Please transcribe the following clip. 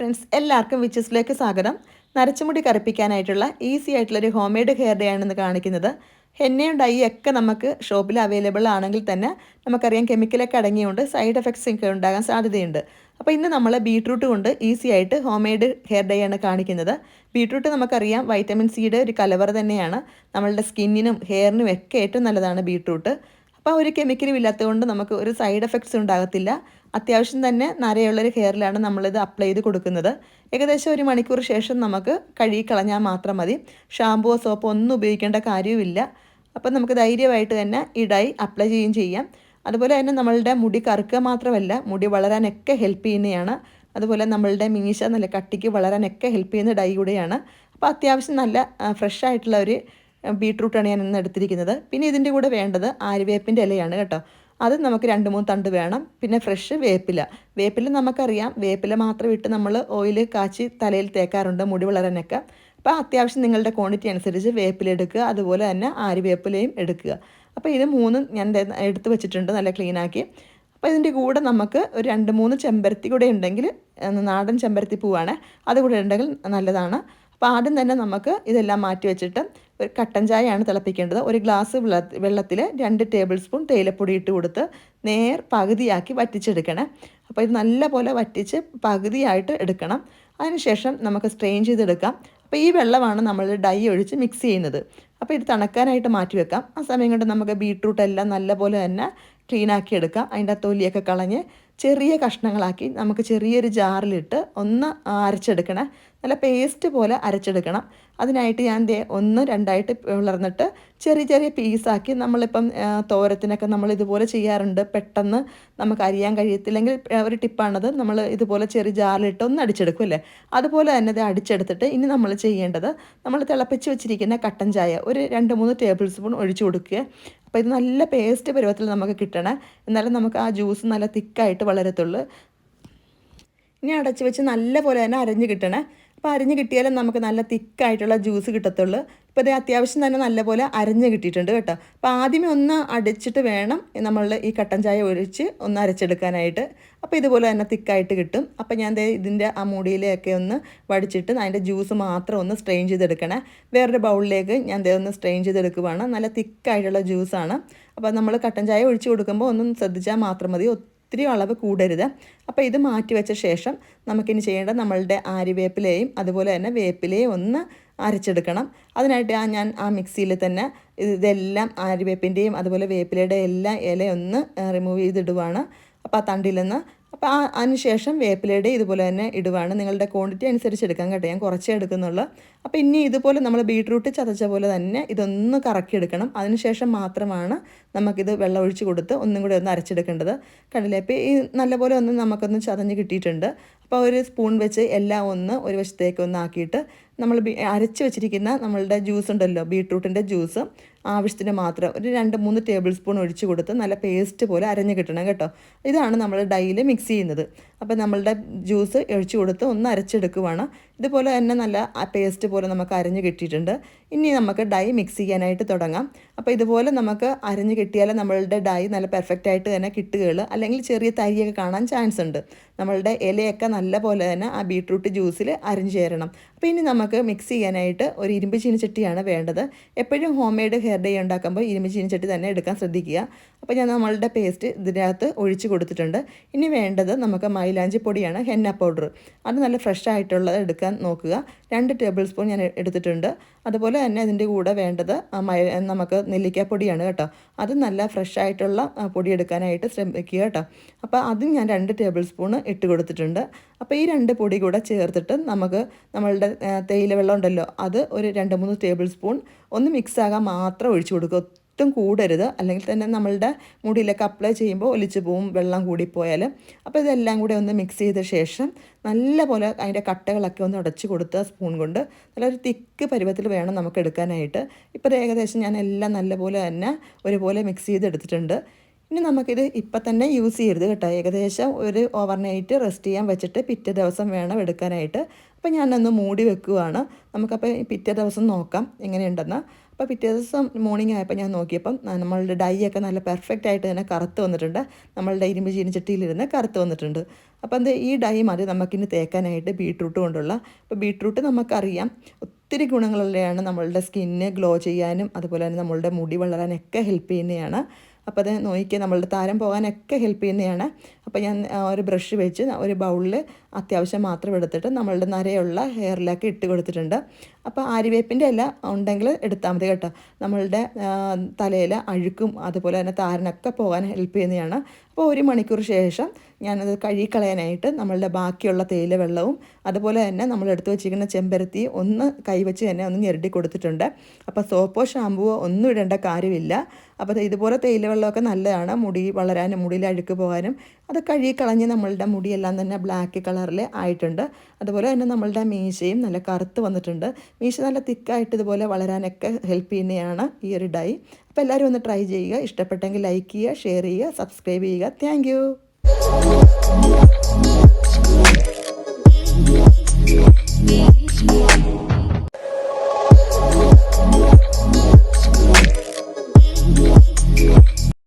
Friends എല്ലാവർക്കും വിച്ചസിലേക്ക് സ്വാഗതം. നരച്ചുമുടി കറുപ്പിക്കാനായിട്ടുള്ള ഈസി ആയിട്ടുള്ളൊരു ഹോം മെയ്ഡ് ഹെയർ ഡേ ആണെന്ന് കാണിക്കുന്നത്. ഹെന്നയും ഡൈ ഒക്കെ നമുക്ക് ഷോപ്പിൽ അവൈലബിൾ ആണെങ്കിൽ തന്നെ നമുക്കറിയാം കെമിക്കലൊക്കെ അടങ്ങിയുകൊണ്ട് സൈഡ് എഫക്ട്സ് ഒക്കെ ഉണ്ടാകാൻ സാധ്യതയുണ്ട്. അപ്പോൾ ഇന്ന് നമ്മൾ ബീട്രൂട്ട് കൊണ്ട് ഈസി ആയിട്ട് ഹോം മെയ്ഡ് ഹെയർ ഡേ ആണ് കാണിക്കുന്നത്. ബീട്രൂട്ട് നമുക്കറിയാം വൈറ്റമിൻ സിയുടെ ഒരു കലവറ തന്നെയാണ്. നമ്മളുടെ സ്കിന്നിനും ഹെയറിനും ഒക്കെ ഏറ്റവും നല്ലതാണ് ബീട്രൂട്ട് അപ്പോൾ ഒരു കെമിക്കലും ഇല്ലാത്തതുകൊണ്ട് നമുക്ക് ഒരു സൈഡ് എഫക്ട്സ് ഉണ്ടാകത്തില്ല. അത്യാവശ്യം തന്നെ നരയുള്ളൊരു ഹെയറിലാണ് നമ്മളിത് അപ്ലൈ ചെയ്ത് കൊടുക്കുന്നത്. ഏകദേശം ഒരു മണിക്കൂർ ശേഷം നമുക്ക് കഴുകി കളഞ്ഞാൽ മാത്രം മതി. ഷാമ്പുവോ സോപ്പോ ഒന്നും ഉപയോഗിക്കേണ്ട കാര്യവുമില്ല. അപ്പം നമുക്ക് ധൈര്യമായിട്ട് തന്നെ ഈ ഡൈ അപ്ലൈ ചെയ്യുകയും ചെയ്യാം. അതുപോലെ തന്നെ നമ്മളുടെ മുടി കറുക്കുക മാത്രമല്ല മുടി വളരാനൊക്കെ ഹെൽപ്പ് ചെയ്യുന്നതാണ്. അതുപോലെ നമ്മളുടെ മീശ നല്ല കട്ടിക്ക് വളരാനൊക്കെ ഹെൽപ്പ് ചെയ്യുന്ന ഡൈ കൂടെയാണ്. അപ്പോൾ അത്യാവശ്യം നല്ല ഫ്രഷ് ആയിട്ടുള്ള ഒരു ബീട്രൂട്ടാണ് ഞാൻ ഇന്ന് എടുത്തിരിക്കുന്നത്. പിന്നെ ഇതിന്റെ കൂടെ വേണ്ടത് ആര്യവേപ്പിന്റെ ഇലയാണ് കേട്ടോ. അത് നമുക്ക് രണ്ട് മൂന്ന് തണ്ട് വേണം. പിന്നെ ഫ്രഷ് വേപ്പില. വേപ്പില നമുക്കറിയാം. വേപ്പില മാത്രം ഇട്ട് നമ്മൾ ഓയിൽ കാച്ചി തലയിൽ തേക്കാറുണ്ട് മുടി വളരാനൊക്കെ. അപ്പോൾ അത്യാവശ്യം നിങ്ങളുടെ ക്വാണ്ടിറ്റി അനുസരിച്ച് വേപ്പില എടുക്കുക. അതുപോലെ തന്നെ ആര്യവേപ്പിലയും എടുക്കുക. അപ്പോൾ ഇത് മൂന്നും ഞാൻ എടുത്ത് വെച്ചിട്ടുണ്ട് നല്ല ക്ലീനാക്കി അപ്പോൾ ഇതിന്റെ കൂടെ നമുക്ക് ഒരു രണ്ട് മൂന്ന് ചെമ്പരത്തി കൂടെ ഉണ്ടെങ്കിൽ നാടൻ ചെമ്പരത്തി പൂവാണ്. അതുകൂടെ ഉണ്ടെങ്കിൽ നല്ലതാണ്. അപ്പോൾ ആദ്യം തന്നെ നമുക്ക് ഇതെല്ലാം മാറ്റി വെച്ചിട്ട് ഒരു കട്ടൻ ചായയാണ് തിളപ്പിക്കേണ്ടത്. ഒരു ഗ്ലാസ് വെള്ളത്തിൽ രണ്ട് ടേബിൾ സ്പൂൺ തേയിലപ്പൊടി ഇട്ട് കൊടുത്ത് നേർ പകുതിയാക്കി വറ്റിച്ചെടുക്കണം. അപ്പോൾ ഇത് നല്ല പോലെ വറ്റിച്ച് പകുതിയായിട്ട് എടുക്കണം. അതിനുശേഷം നമുക്ക് സ്ട്രെയിൻ ചെയ്തെടുക്കാം. അപ്പോൾ ഈ വെള്ളമാണ് നമ്മൾ ഡൈ ഒഴിച്ച് മിക്സ് ചെയ്യുന്നത്. അപ്പോൾ ഇത് തണുക്കാനായിട്ട് മാറ്റി വെക്കാം. ആ സമയം കൊണ്ട് നമുക്ക് ബീട്രൂട്ട് എല്ലാം നല്ലപോലെ തന്നെ ക്ലീൻ ആക്കി എടുക്കാം. അതിന്റെ തൊലിയൊക്കെ കളഞ്ഞ് ചെറിയ കഷ്ണങ്ങളാക്കി നമുക്ക് ചെറിയൊരു ജാറിലിട്ട് ഒന്ന് അരച്ചെടുക്കണം നല്ല പേസ്റ്റ് പോലെ അരച്ചെടുക്കണം. അതിനായിട്ട് ഞാൻ ദേ ഒന്ന് രണ്ടായിട്ട് വിളർന്നിട്ട് ചെറിയ ചെറിയ പീസാക്കി നമ്മളിപ്പം തോരത്തിനൊക്കെ നമ്മൾ ഇതുപോലെ ചെയ്യാറുണ്ട്. പെട്ടെന്ന് നമുക്ക് അരിയാൻ കഴിയത്തില്ലെങ്കിൽ ഒരു ടിപ്പാണത് നമ്മൾ ഇതുപോലെ ചെറിയ ജാറിലിട്ട് ഒന്ന് അടിച്ചെടുക്കും അല്ലേ? അതുപോലെ തന്നെ ഇത് അടിച്ചെടുത്തിട്ട് ഇനി നമ്മൾ ചെയ്യേണ്ടത് നമ്മൾ തിളപ്പിച്ച് വെച്ചിരിക്കുന്ന കട്ടൻ ചായ ഒരു രണ്ട് മൂന്ന് ടേബിൾ സ്പൂൺ ഒഴിച്ചു കൊടുക്കുക. അപ്പോൾ ഇത് നല്ല പേസ്റ്റ് പരുവത്തിൽ നമുക്ക് കിട്ടണം. എന്നാലും നമുക്ക് ആ ജ്യൂസ് നല്ല തിക്കായിട്ട് വളരത്തുള്ളൂ. ഇനി അടച്ച് വെച്ച് നല്ല പോലെ തന്നെ അരഞ്ഞ് കിട്ടണേ. അപ്പോൾ അരിഞ്ഞ് കിട്ടിയാലും നമുക്ക് നല്ല തിക്കായിട്ടുള്ള ജ്യൂസ് കിട്ടത്തുള്ളൂ. ഇപ്പോൾ ഇത് അത്യാവശ്യം തന്നെ നല്ലപോലെ അരഞ്ഞ് കിട്ടിയിട്ടുണ്ട് കേട്ടോ. അപ്പോൾ ആദ്യമേ ഒന്ന് അടിച്ചിട്ട് വേണം നമ്മൾ ഈ കട്ടൻ ചായ ഒഴിച്ച് ഒന്ന് അരച്ചെടുക്കാനായിട്ട്. അപ്പോൾ ഇതുപോലെ തന്നെ തിക്കായിട്ട് കിട്ടും. അപ്പോൾ ഞാൻ ഇതിന്റെ ആ മുടിയിലെയൊക്കെ ഒന്ന് വടിച്ചിട്ട് അതിന്റെ ജ്യൂസ് മാത്രം ഒന്ന് സ്ട്രെയിൻ ചെയ്തെടുക്കണേ. വേറൊരു ബൗളിലേക്ക് ഞാൻ ദേ ഒന്ന് സ്ട്രെയിൻ ചെയ്തെടുക്കുവാണ്. നല്ല തിക്കായിട്ടുള്ള ജ്യൂസാണ്. അപ്പോൾ നമ്മൾ കട്ടൻ ചായ ഒഴിച്ച് കൊടുക്കുമ്പോൾ ഒന്നും ശ്രദ്ധിച്ചാൽ മാത്രം മതി. ഒത്തിരി അളവ് കൂടരുത്. അപ്പോൾ ഇത് മാറ്റി വെച്ച ശേഷം നമുക്കിനി ചെയ്യേണ്ടത് നമ്മളുടെ ആര്യവേപ്പിലയും അതുപോലെ തന്നെ വേപ്പിലയും ഒന്ന് അരച്ചെടുക്കണം. അതിനായിട്ട് ആ ഞാൻ ആ മിക്സിയിൽ തന്നെ ഇതെല്ലാം ആര്യവേപ്പിന്റെയും അതുപോലെ വേപ്പിലയുടെ എല്ലാം ഇലയൊന്ന് റിമൂവ് ചെയ്തിടുവാണ്. അപ്പോൾ ആ തണ്ടിൽ നിന്ന് അപ്പോൾ ആ അതിനുശേഷം വേപ്പിലയുടെ ഇതുപോലെ തന്നെ ഇടുവാണ്. നിങ്ങളുടെ ക്വാണ്ടിറ്റി അനുസരിച്ച് എടുക്കാൻ കേട്ടോ. ഞാൻ കുറച്ചേ എടുക്കുന്നുള്ളൂ. അപ്പോൾ ഇനി ഇതുപോലെ നമ്മൾ ബീട്രൂട്ട് ചതച്ച പോലെ തന്നെ ഇതൊന്ന് കറക്കി എടുക്കണം. അതിനുശേഷം മാത്രമാണ് നമുക്കിത് വെള്ളം ഒഴിച്ച് കൊടുത്ത് ഒന്നും കൂടി ഒന്ന് അരച്ചെടുക്കേണ്ടത്. കണ്ടില്ലേ? അപ്പോൾ ഈ നല്ലപോലെ ഒന്ന് നമുക്കൊന്ന് ചതഞ്ഞ് കിട്ടിയിട്ടുണ്ട്. അപ്പോൾ ഒരു സ്പൂൺ വെച്ച് എല്ലാം ഒന്ന് ഒരു വശത്തേക്ക് ഒന്ന് ആക്കിയിട്ട് നമ്മൾ അരച്ച് വെച്ചിരിക്കുന്ന നമ്മളുടെ ജ്യൂസ് ഉണ്ടല്ലോ ബീട്രൂട്ടിന്റെ ജ്യൂസ് ആവശ്യത്തിന് മാത്രം ഒരു രണ്ട് മൂന്ന് ടേബിൾ സ്പൂൺ ഒഴിച്ച് കൊടുത്ത് നല്ല പേസ്റ്റ് പോലെ അരഞ്ഞ് കിട്ടണം കേട്ടോ. ഇതാണ് നമ്മൾ ഡൈയിൽ മിക്സ് ചെയ്യുന്നത്. അപ്പോൾ നമ്മളുടെ ജ്യൂസ് ഒഴിച്ച് കൊടുത്ത് ഒന്ന് അരച്ചെടുക്കുവാണ്. ഇതുപോലെ തന്നെ നല്ല പേസ്റ്റ് പോലെ നമുക്ക് അരഞ്ഞ് കിട്ടിയിട്ടുണ്ട്. ഇനി നമുക്ക് ഡൈ മിക്സ് ചെയ്യാനായിട്ട് തുടങ്ങാം. അപ്പോൾ ഇതുപോലെ നമുക്ക് അരഞ്ഞ് കിട്ടിയാൽ നമ്മളുടെ ഡൈ നല്ല പെർഫെക്റ്റ് ആയിട്ട് തന്നെ കിട്ടുകയുള്ളൂ. അല്ലെങ്കിൽ ചെറിയ തരിയൊക്കെ കാണാൻ ചാൻസ് ഉണ്ട്. നമ്മളുടെ ഇലയൊക്കെ നല്ല പോലെ തന്നെ ആ ബീട്രൂട്ട് ജ്യൂസിൽ അരിഞ്ഞ് ചേരണം. അപ്പോൾ ഇനി നമുക്ക് മിക്സ് ചെയ്യാനായിട്ട് ഒരു ഇരുമ്പ് ചീനിച്ചട്ടിയാണ് വേണ്ടത്. എപ്പോഴും ഹോം മെയ്ഡ് ഹെയർ ഡേ ഉണ്ടാക്കുമ്പോൾ ഇരുമ്പ് ചീനിച്ചട്ടി തന്നെ എടുക്കാൻ ശ്രദ്ധിക്കുക. അപ്പോൾ ഞാൻ നമ്മളുടെ പേസ്റ്റ് ഇതിനകത്ത് ഒഴിച്ച് കൊടുത്തിട്ടുണ്ട്. ഇനി വേണ്ടത് നമുക്ക് മൈലാഞ്ചി പൊടിയാണ് ഹെന്ന പൗഡർ അത് നല്ല ഫ്രഷ് ആയിട്ടുള്ളത് എടുക്കാൻ നോക്കുക. രണ്ട് ടേബിൾ സ്പൂൺ ഞാൻ എടുത്തിട്ടുണ്ട്. അതുപോലെ തന്നെ ഇതിന്റെ കൂടെ വേണ്ടത് നമുക്ക് നെല്ലിക്കാപ്പൊടിയാണ് കേട്ടോ. അത് നല്ല ഫ്രഷ് ആയിട്ടുള്ള പൊടി എടുക്കാനായിട്ട് ശ്രമിക്കുക കേട്ടോ. അപ്പോൾ അതും ഞാൻ രണ്ട് ടേബിൾ സ്പൂൺ ഇട്ട് കൊടുത്തിട്ടുണ്ട്. അപ്പോൾ ഈ രണ്ട് പൊടി കൂടെ ചേർത്തിട്ട് നമുക്ക് നമ്മളുടെ തേയില വെള്ളം ഉണ്ടല്ലോ അത് ഒരു രണ്ട് മൂന്ന് ടേബിൾ സ്പൂൺ ഒന്ന് മിക്സ് ആകാൻ മാത്രം ഒഴിച്ചു കൊടുക്കുക. ഒട്ടും കൂടരുത്. അല്ലെങ്കിൽ തന്നെ നമ്മളുടെ മുടിയിലൊക്കെ അപ്ലൈ ചെയ്യുമ്പോൾ ഒലിച്ചു പോവും വെള്ളം കൂടിപ്പോയാൽ അപ്പോൾ ഇതെല്ലാം കൂടി ഒന്ന് മിക്സ് ചെയ്ത ശേഷം നല്ലപോലെ അതിന്റെ കട്ടകളൊക്കെ ഒന്ന് ഉടച്ചു കൊടുത്ത് സ്പൂൺ കൊണ്ട് നല്ലൊരു തിക്ക് പരുവത്തിൽ വേണം നമുക്ക് എടുക്കാനായിട്ട്. ഇപ്പോൾ ഏകദേശം ഞാൻ എല്ലാം നല്ലപോലെ തന്നെ ഒരുപോലെ മിക്സ് ചെയ്തെടുത്തിട്ടുണ്ട് ഇനി നമുക്കിത് ഇപ്പം തന്നെ യൂസ് ചെയ്യരുത് കേട്ടോ. ഏകദേശം ഒരു ഓവർനൈറ്റ് റെസ്റ്റ് ചെയ്യാൻ വെച്ചിട്ട് പിറ്റേ ദിവസം വേണം എടുക്കാനായിട്ട്. അപ്പോൾ ഞാനൊന്ന് മൂടി വെക്കുവാണ്. നമുക്കപ്പോൾ പിറ്റേ ദിവസം നോക്കാം എങ്ങനെയുണ്ടെന്ന്. അപ്പോൾ പിറ്റേ ദിവസം മോർണിംഗ് ആയപ്പോൾ ഞാൻ നോക്കിയപ്പം നമ്മളുടെ ഡൈ ഒക്കെ നല്ല പെർഫെക്റ്റ് ആയിട്ട് തന്നെ കറുത്ത് വന്നിട്ടുണ്ട്. നമ്മളുടെ ഇരുമ്പ് ചീനിച്ചട്ടിയിലിരുന്ന് കറുത്ത് വന്നിട്ടുണ്ട്. അപ്പോൾ അത് ഈ ഡൈ മതി നമുക്കിനി തേക്കാനായിട്ട് ബീട്രൂട്ട് കൊണ്ടുള്ള. അപ്പോൾ ബീട്രൂട്ട് നമുക്കറിയാം ഒത്തിരി ഗുണങ്ങളുള്ളതാണ് നമ്മളുടെ സ്കിന്ന് ഗ്ലോ ചെയ്യാനും അതുപോലെ തന്നെ നമ്മളുടെ മുടി വളരാനൊക്കെ ഹെൽപ്പ് ചെയ്യുന്നതാണ്. അപ്പോൾ അത് നോക്കിയാൽ നമ്മളുടെ താരം പോകാനൊക്കെ ഹെൽപ്പ് ചെയ്യുന്നതാണ്. അപ്പോൾ ഞാൻ ഒരു ബ്രഷ് വെച്ച് ഒരു ബൗളിൽ അത്യാവശ്യം മാത്രം എടുത്തിട്ട് നമ്മളുടെ നരയുള്ള ഹെയറിലേക്ക് ഇട്ട് കൊടുത്തിട്ടുണ്ട്. അപ്പോൾ ആര്യവേപ്പിന്റെ ഇല ഉണ്ടെങ്കിൽ എടുത്താൽ മതി കേട്ടോ. നമ്മളുടെ തലയിൽ അഴുക്കും അതുപോലെ തന്നെ താരനൊക്കെ പോകാൻ ഹെൽപ്പ് ചെയ്യുന്നതാണ്. അപ്പോൾ ഒരു മണിക്കൂർ ശേഷം ഞാനത് കഴുകിക്കളയാനായിട്ട് നമ്മളുടെ ബാക്കിയുള്ള തേയില വെള്ളവും അതുപോലെ തന്നെ നമ്മൾ എടുത്തു വെച്ചിരിക്കുന്ന ചെമ്പരത്തി ഒന്ന് കൈവച്ച് തന്നെ ഒന്ന് ഞെരടി കൊടുത്തിട്ടുണ്ട്. അപ്പോൾ സോപ്പോ ഷാമ്പുവോ ഒന്നും ഇടേണ്ട കാര്യമില്ല. അപ്പോൾ ഇതുപോലെ തേയില വെള്ളമൊക്കെ നല്ലതാണ്. മുടി വളരാനും മുടിയിൽ അഴുക്ക് പോകാനും അത് കഴുകിക്കളഞ്ഞ് നമ്മളുടെ മുടിയെല്ലാം തന്നെ ബ്ലാക്ക് കളറിൽ ആയിട്ടുണ്ട്. അതുപോലെ തന്നെ നമ്മളുടെ മീശയും നല്ല കറുത്ത് വന്നിട്ടുണ്ട്. മീശ നല്ല തിക്കായിട്ട് ഇതുപോലെ വളരാനൊക്കെ ഹെൽപ്പ് ചെയ്യുന്നതാണ് ഈ ഒരു ഡൈ. അപ്പോൾ എല്ലാവരും ഒന്ന് ട്രൈ ചെയ്യുക. ഇഷ്ടപ്പെട്ടെങ്കിൽ ലൈക്ക് ചെയ്യുക ഷെയർ ചെയ്യുക സബ്സ്ക്രൈബ് ചെയ്യുക. താങ്ക്